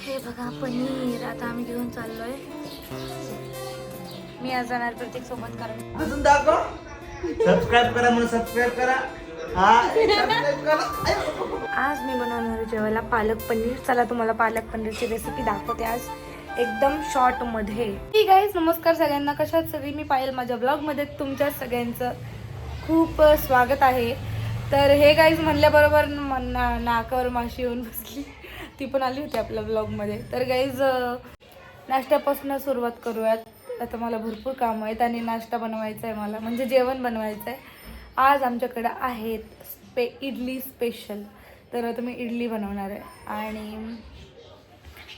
हे बघा पनीर. आता आम्ही घेऊन चाललोय. मी आज जाणार प्रत्येक सोबत कारण अजून दाखव. सबस्क्राईब करा म्हणून सबस्क्राईब करा. हा सबस्क्राईब करा. आय. आज मी बनवणार आहे जेवायला पालक पनीर. चला तुम्हाला पालक पनीरची रेसिपी दाखवते आज. एकदम शॉर्टमध्ये ठीक आहे नमस्कार सगळ्यांना. कशात सगळी? मी पाहिलं माझ्या ब्लॉगमध्ये तुमच्या सगळ्यांचं खूप स्वागत आहे. तर हे गाईज म्हणल्याबरोबर न- ना नाकावर माशी येऊन बसली. ती पण आली होती आपल्या ब्लॉगमध्ये तर गाईज नाश्त्यापासून सुरुवात करूयात. आता मला भरपूर कामं आहेत आणि नाश्ता बनवायचा आहे मला म्हणजे जेवण बनवायचं आहे आज आमच्याकडं आहेत स्पे इडली स्पेशल तर आता मी इडली बनवणार आहे. आणि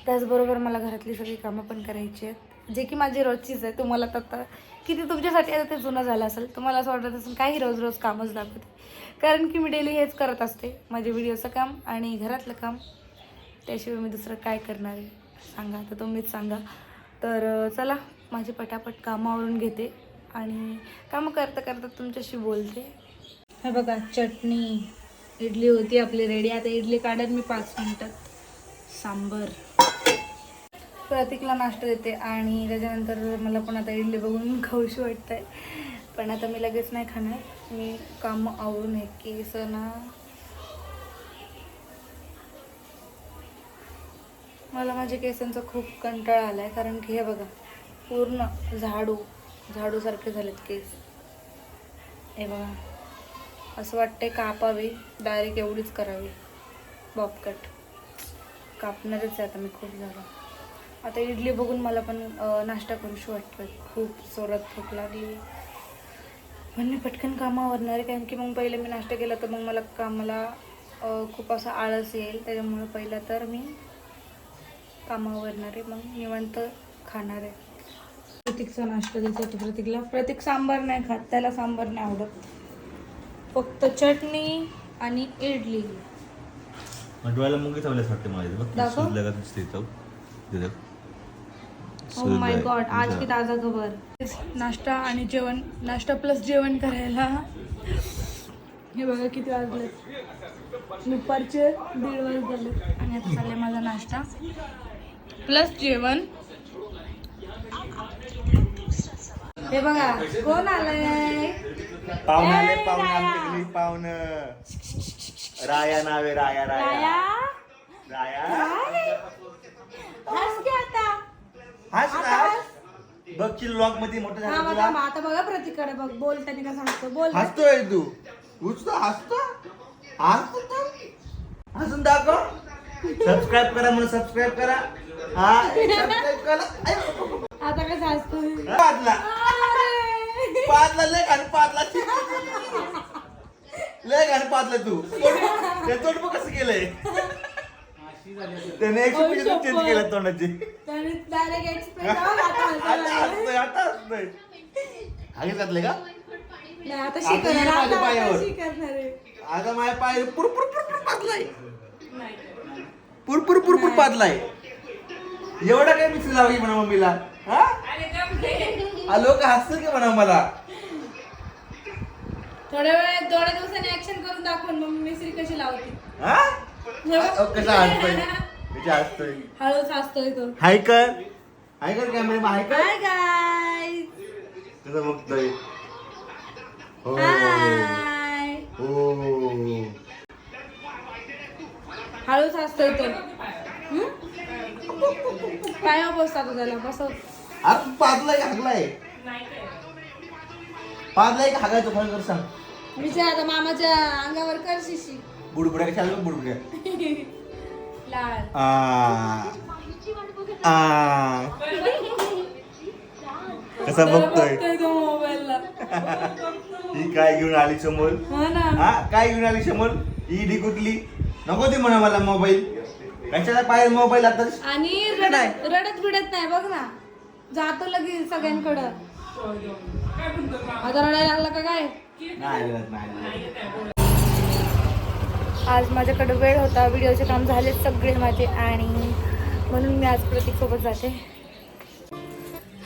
त्याचबरोबर मला घरातली सगळी कामं पण करायची आहेत. जे की माझी रोजचीच आहे. तुम्हाला तर आता किती तुमच्यासाठी आता ते जुनं झालं असेल तुम्हाला असं वाटत असेल काही रोज रोज कामच दाखवते. कारण की मी डेली हेच करत असते. माझे व्हिडिओचं काम आणि घरातलं काम. त्याशिवाय मी दुसरं काय करणार आहे? सांगा आता तुम्हीच सांगा. तर चला माझी पटापट कामावरून घेते आणि कामं करता करता तुमच्याशी बोलते. हे बघा चटणी इडली होती आपली रेडी आता इडली काढत मी पाच मिनटात. सांबर. प्रतीकला नाश्ता देते आणि त्याच्यानंतर मला पण आता इडली बघून खाऊशी वाटतंय. पण आता मी लगेच नाही खाणार. मी काम आवरून आहे की ना मला माझ्या केसांचा खूप कंटाळा आला आहे कारण की हे बघा पूर्ण झाडू झाडूसारखे झालेत केस. हे बघा असं वाटते कापावी डायरेक्ट एवढीच करावी. बॉबकट. कापणारच आहे आता मी खूप झालं आता इडली बघून मला पण नाश्ता करूशी वाटतोय. खूप जोरात भूक लागली. म्हणजे पटकन कामावरणार आहे कारण की मग पहिले मी नाश्ता केला तर मग मला कामाला खूप असा आळस येईल त्याच्यामुळे पहिला तर मी कामावरणार आहे मग निवांत खाणार. आहे प्रतीकचा नाश्ता द्यायचा प्रतीकला. प्रतीक सांबार नाही खात त्याला सांबार नाही आवडत. फक्त चटणी आणि इडली. डोळ्याला मुंगी चावल्यास वाटते दाखव. दिसते. तिथं. Oh my. गॉड आज की ताजा खबर नाश्ता आणि जेवण नाश्ता प्लस जेवण करायला. हे बघा किती वाजले दुपारचे दीड वाजले आणि आता चालले माझा नाश्ता. प्लस जेवण. हे बघा कोण आलंय? पाहुणे आले पाहुणे. आमच्या घरी पाहुणं. राया नावे राया राया. राया? हस की आता? ना बघशील लॉकमध्ये मोठं हा झालं बघा तुला. मग आता बघा प्रतीकडे बघ बोल त्यांनी का सांगतो बोल. हसतोय तू. उचतो हसतो. हसतो तू? हसून दाखव. सबस्क्राईब करा म्हणून सबस्क्राईब करा. हा. आता कसं असतोय? पादला. पादला लय घाण पादला लय घाण पादला तू. तोंड- ते तोंड बघ कसं केलंय. त्याने एक्सप्रेशन चेंज केलं तोंडाची. आता हागे घातले का? आता आता शिकवणार, आता- पायावर. आता शिकवणार आहे. आता माझ्या पाय पुरपुर पुरपुर पादलाय पुरपुर पुरपुर पादलाय एवढा काय मिक्स लावली म्हणा मम्मीला? हा? आलो का हसतो की म्हणा मला? थोड्या वेळ थोड्या दिवसांनी ऍक्शन करून दाखवून मग मी मिसरी कशी लावते. हा? अहो, कसा हसतोय? हसतोय? हळूच हसतोय तो. हाय कर. हाय कर कॅमेरा हाय कर. हाय गाय कसं बघतोय? हो. हाय. हो. हळूच हसतोय तो? काय बसता तो त्याला बसव. आज पादलाय का हागलाय पादलाय का हागायचं फोन कर सांग. विचार आता मामाच्या अंगावर कर शिशी. बुडबुड्या कशा बुडबुड्या? लाल. आ. आ. कसा बघतोय तो मोबाईलला. ही काय घेऊन आली समोर? हो ना. हा काय घेऊन आली समोर? ही डिकुटली नको ती म्हणा मला मोबाईल. कशाला पाहिजे मोबाईल आता आणि रडत रडत बिडत नाही बघ ना. जातो लगेच सगळ्यांकडं. आता रडायला लागला का काय? नाही रडत, नाही रडत. आज माझ्याकडे वेळ होता व्हिडिओचे काम झालेत सगळे माझे आणि म्हणून मी आज प्रतीक सोबत जाते.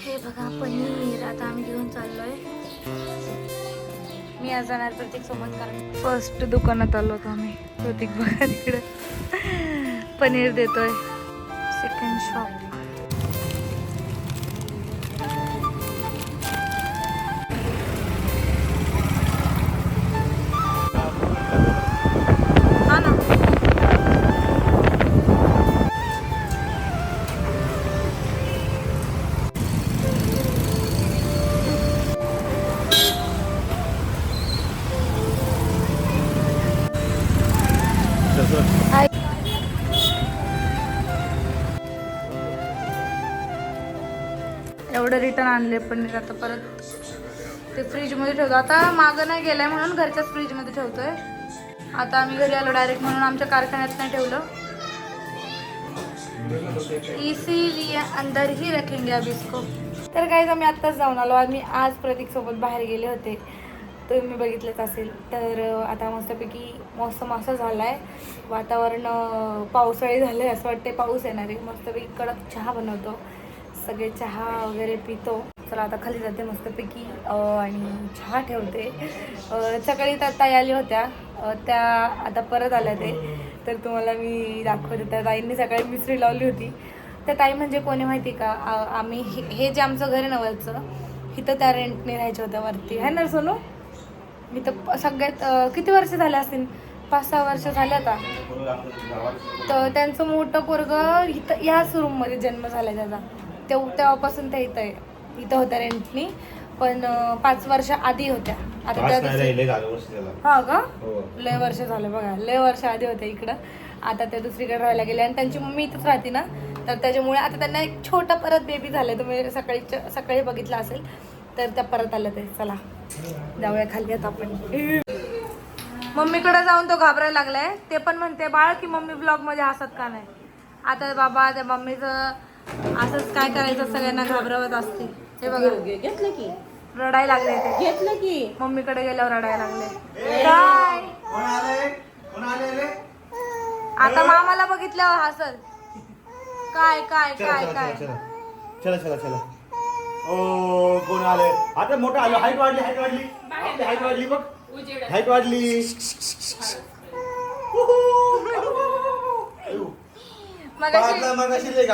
हे बघा पनीर. आता आम्ही घेऊन चाललोय. मी आज जाणार प्रतीक सोबत कारण फर्स्ट दुकानात आलो होतो आम्ही. प्रतीक बघा तिकडं. पनीर देतोय. सेकंड शॉप हा एवढं रिटर्न आणले मी आता परत ते फ्रीजमध्ये ठेवतो. आता मागं नाही गेलाय म्हणून घरच्याच फ्रीजमध्ये ठेवतो आहे आता आम्ही घरी आलो डायरेक्ट म्हणून आमच्या कारखान्यात नाही ठेवलं. इसीलिए अंदर ही रखेंगे अब इसको. तर काहीच आम्ही आत्ताच जाऊन आलो. आम्ही आज प्रतीकसोबत बाहेर गेले होते. तुम्ही बघितलंच असेल. तर आता मस्तपैकी मौसम असं झालं आहे वातावरण पावसाळी झालं आहे असं वाटते पाऊस येणार आहे. मस्तपैकी कडक चहा बनवतो. सगळे चहा वगैरे पितो. चला आता खाली जाते मस्तपैकी आणि चहा ठेवते. सकाळी त्या ताई आली होत्या. त्या आता परत आल्या ते. तर तुम्हाला मी दाखवते. त्या ताईंनी सकाळी मिसरी लावली होती. त्या ताई म्हणजे कोणी माहिती का? आम्ही हे हे जे आमचं घर आहे नवलचं इथं त्या रेंटने राहायच्या होत्या वरती. आहे ना सोनू? मी तर सगळ्यात किती वर्ष झाले असतील? पाच सहा वर्ष झाल्या आता. तर त्यांचं मोठं पोरग इथं याच रूममध्ये जन्म झाला त्याचा. तेव तेव्हापासून त्या इथं आहे. इथं होत्या रेंटनी पण पाच वर्ष आधी होत्या. आता त्या दुसरी- हा का? लय वर्ष झाले बघा. लय वर्ष आधी होते इकडं. आता त्या दुसरीकडे राहायला गेले आणि त्यांची मम्मी इथंच राहते ना. तर त्याच्यामुळे आता त्यांना एक छोटा परत बेबी झालं तुम्ही सकाळी सकाळी बघितलं असेल तर त्या परत आलं ते चला. जाऊया खाली आता आपण. मम्मीकडे जाऊन तो घाबरायला लागलाय. ते पण म्हणते बाळ की मम्मी ब्लॉगमध्ये हसत का नाही? आता बाबा त्या मम्मीचं असंच काय करायचं सगळ्यांना घाबरवत असते. हे बघा घेतलं की? रडायला लागले ते. घेतलं की? मम्मीकडे गेल्यावर रडायला लागले. काय कोण आले? कोण आले रे? आता मामाला बघितल्यावर हसल. काय काय चला काय चला काय? चला चला चला चला. ओ कोण आले? आता मोठं आलो. हाईट वाढली हाईट वाढली. आपली हाईट वाढली बघ. हाईट वाढली. मगाशी मगाशी लय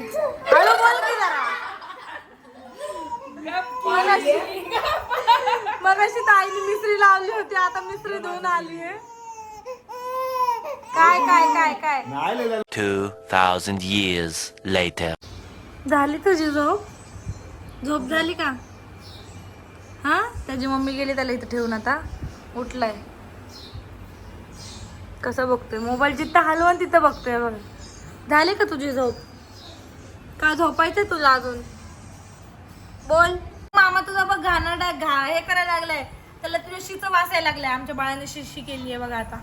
हळू बोल की जरा. ताईने मिसरी लावली होती आता मिसरी धुवून आली आहे. काय काय काय काय? नाही लिहिलं 2,000 years later. झाली तुझी झोप? झोप झाली का? हा? त्याची मम्मी गेली त्याला इथं ठेवून आता. उठलाय. कसं बघतोय? मोबाईल जिथं हलवून तिथं बघतोय बघ. झाली का तुझी झोप? का झोपायचंय तुला अजून? बोल. मामा तुझा बघ घाणरडा घा हे करायला लागलाय. त्याला तुझ्या शीचं वासायला लागलाय. आमच्या बाळाने शिशी केली आहे बघा आता.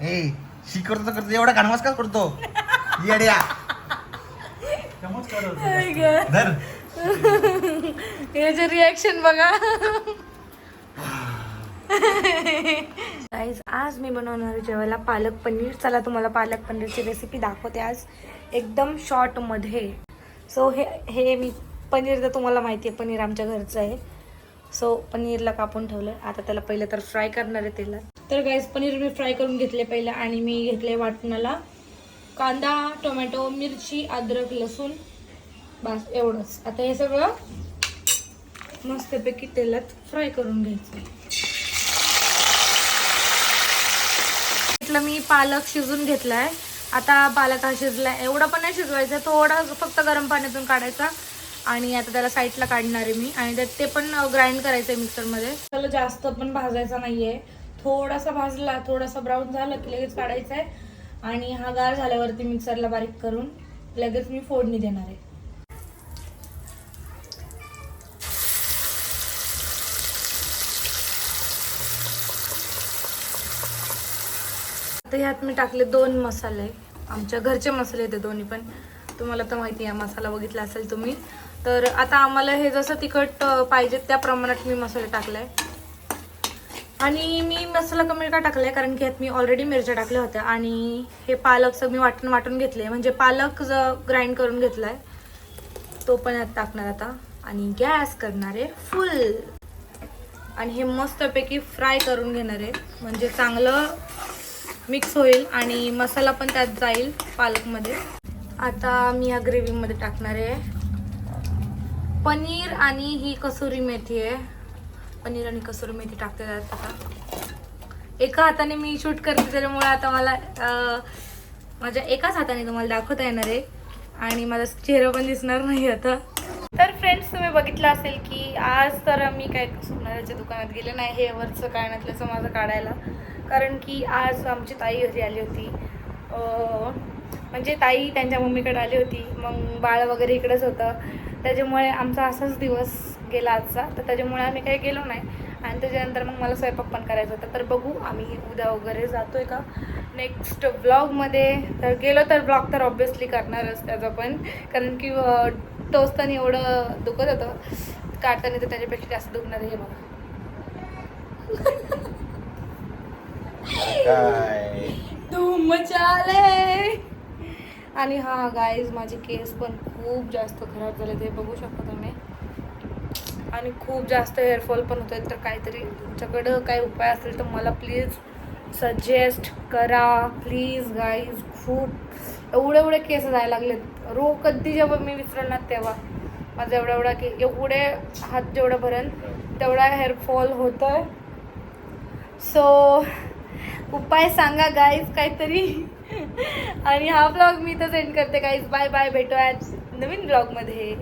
ए शी करतो तर करतो. एवढा घाणवास का करतो? येड्या. धर. याचे रिॲक्शन बघा. गाईज आज मी बनवणार आहे जेवायला पालक पनीर. चला तुम्हाला पालक पनीरची रेसिपी दाखवते आज. एकदम शॉर्टमध्ये सो हे हे मी पनीर तर तुम्हाला माहिती आहे पनीर आमच्या घरचं आहे. सो पनीरला कापून ठेवलं आता त्याला पहिलं तर फ्राय करणार आहे तेला तर गाईज पनीर मी फ्राय करून घेतले पहिलं आणि मी घेतले वाटणाला कांदा टोमॅटो मिरची अद्रक लसूण. बस एवढंच. आता हे सगळं मस्तपैकी तेलात फ्राय करून घ्यायचं. म्हटलं मी पालक शिजून घेतलाय. आता पालक हा शिजलाय. एवढा पण नाही शिजवायचा थोडा फक्त गरम पाण्यातून काढायचा आणि आता त्याला साईडला काढणार आहे मी. आणि त्यात ते पण ग्राइंड करायचं आहे मिक्सरमध्ये. त्याला जास्त पण भाजायचा नाहीये. थोडासा भाजला थोडासा ब्राऊन झालं की लगेच काढायचा आहे आणि हा गार झाल्यावरती मिक्सरला बारीक करून लगेच मी फोडणी देणार आहे. आता ह्यात मी टाकले दोन मसाले. आमच्या घरचे मसाले ते दोन्ही पण. तुम्हाला तर माहिती आहे मसाला बघितला असेल तुम्ही. तर आता आम्हाला हे जसं तिखट पाहिजे त्या प्रमाणात मी मसाले टाकले आणि मी मसाला कमी का टाकलाय? कारण की ह्यात मी ऑलरेडी मिरच्या टाकल्या होत्या. आणि हे पालकचं मी वाटून वाटून घेतले म्हणजे पालक ग्राइंड करून घेतलाय. तो पण यात टाकणार आता. आणि गॅस करणार आहे फुल आणि हे मस्तपैकी फ्राय करून घेणार आहे. म्हणजे चांगलं मिक्स होईल आणि मसाला पण त्यात जाईल पालकमध्ये. आता मी या ग्रेव्हीमध्ये टाकणार आहे. पनीर आणि ही कसुरी मेथी आहे. पनीर आणि कसुरी मेथी टाकते त्यात आता. एका हाताने मी शूट करते त्याच्यामुळे आता मला माझ्या एकाच हाताने तुम्हाला दाखवता येणार आहे. आणि माझा चेहरा पण दिसणार नाही आता. तर फ्रेंड्स तुम्ही बघितलं असेल की आज तर मी काय सोनाराच्या दुकानात गेले नाही. हे वरचं काढण्यातल्याचं माझं काढायला. कारण की आज आमची ताई घरी आली होती. म्हणजे ताई त्यांच्या मम्मीकडे आली होती. मग बाळ वगैरे इकडंच होतं. त्याच्यामुळे आमचा असाच दिवस गेला आजचा. तर त्याच्यामुळे आम्ही काही गेलो नाही. आणि त्याच्यानंतर मग मला स्वयंपाक पण करायचा होता. तर बघू आम्ही उद्या वगैरे जातो आहे का? नेक्स्ट ब्लॉगमध्ये तर गेलो तर ब्लॉग तर ऑब्वियसली करणारच त्याचा पण. कारण की टोचताना एवढं दुखत होतं. काढताना तर त्याच्यापेक्षा जास्त दुखणार आहे हे बघा. काय? धूम मचाले आणि हा गाईज माझे केस पण खूप जास्त खराब झाले ते बघू शकता तुम्ही. आणि खूप जास्त हेअरफॉल पण होत तर काहीतरी तुमच्याकडं काही उपाय असेल तर मला प्लीज सजेस्ट करा. प्लीज गाईज खूप एवढे एवढे केस जायला लागलेत. रो कधी जेव्हा मी विसरणार तेव्हा. माझा एवढा एवढा के एवढे हात जेवढं भरण तेवढा हेअरफॉल होतोय. सो उपाय सांगा गाईज काहीतरी. आणि हा ब्लॉग मी तर सेंड करते गाईज बाय बाय भेटूयात नवीन ब्लॉगमध्ये